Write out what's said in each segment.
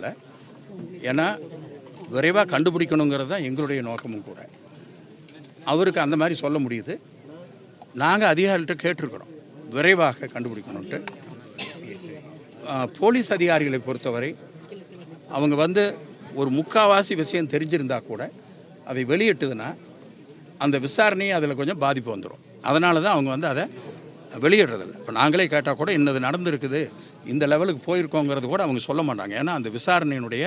விரும்பலை ஏன்னா விரைவாக கண்டுபிடிக்கணுங்கிறது தான் எங்களுடைய நோக்கமும் கூட. அவருக்கு அந்த மாதிரி சொல்ல முடியுது. நாங்கள் அதிகாரிகிட்ட கேட்டிருக்கிறோம். விரைவாக கண்டுபிடிக்கணுன்ட்டு போலீஸ் அதிகாரிகளை பொறுத்தவரை அவங்க வந்து ஒரு முக்காவாசி விஷயம் தெரிஞ்சிருந்தா கூட அதை வெளியிட்டதுன்னா அந்த விசாரணையே அதில் கொஞ்சம் பாதிப்பு வந்துடும் அதனால தான் அவங்க வந்து அதை வெளியிடுறதில்ல. இப்போ நாங்களே கேட்டால் கூட இன்னது நடந்திருக்குது இந்த லெவலுக்கு போயிருக்கோங்கிறது கூட அவங்க சொல்ல மாட்டாங்க. ஏன்னா அந்த விசாரணையினுடைய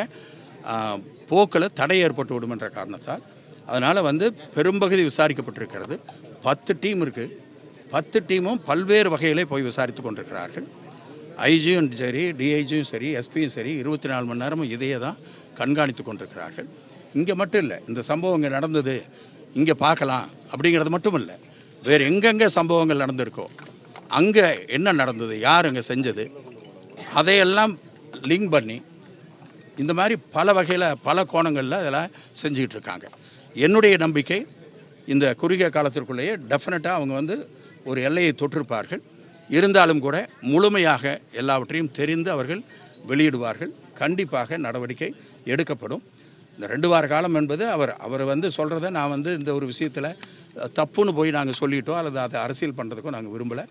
போக்கில் தடை ஏற்பட்டு விடுமென்ற காரணத்தால் அதனால் வந்து பெரும்பகுதி விசாரிக்கப்பட்டிருக்கிறது. பத்து டீம் இருக்குது பத்து டீமும் பல்வேறு வகையிலே போய் விசாரித்து கொண்டிருக்கிறார்கள். ஐஜியும் சரி டிஐஜியும் சரி எஸ்பியும் சரி இருபத்தி நாலு மணி நேரமும் இதையே தான் கண்காணித்து கொண்டிருக்கிறார்கள். இங்கே மட்டும் இல்லை இந்த சம்பவம் இங்கே நடந்தது இங்கே பார்க்கலாம் அப்படிங்கிறது மட்டும் இல்லை. வேறு எங்கெங்கே சம்பவங்கள் நடந்திருக்கோ அங்கே என்ன நடந்தது யார் அங்கே செஞ்சது அதையெல்லாம் லிங்க் பண்ணி இந்த மாதிரி பல வகையில் பல கோணங்களில் அதெல்லாம் செஞ்சுக்கிட்டு இருக்காங்க. என்னுடைய நம்பிக்கை இந்த குறுகிய காலத்திற்குள்ளேயே டெஃபினட்டாக அவங்க வந்து ஒரு எல்லையை தொற்றிருப்பார்கள். இருந்தாலும் கூட முழுமையாக எல்லாவற்றையும் தெரிந்து அவர்கள் வெளியிடுவார்கள். கண்டிப்பாக நடவடிக்கை எடுக்கப்படும். இந்த ரெண்டு வார காலம் என்பது அவர் அவர் வந்து சொல்கிறத நான் வந்து இந்த ஒரு விஷயத்தில் தப்புன்னு போய் நாங்கள் சொல்லிட்டோம் அல்லது அதை அரசியல் பண்ணுறதுக்கும் நாங்கள் விரும்பலை.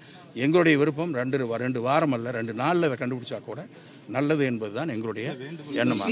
எங்களுடைய விருப்பம் ரெண்டு ரெண்டு வாரம் அல்ல ரெண்டு நாளில் அதை கண்டுபிடிச்சா கூட நல்லது என்பது தான் எங்களுடைய எண்ணமாக.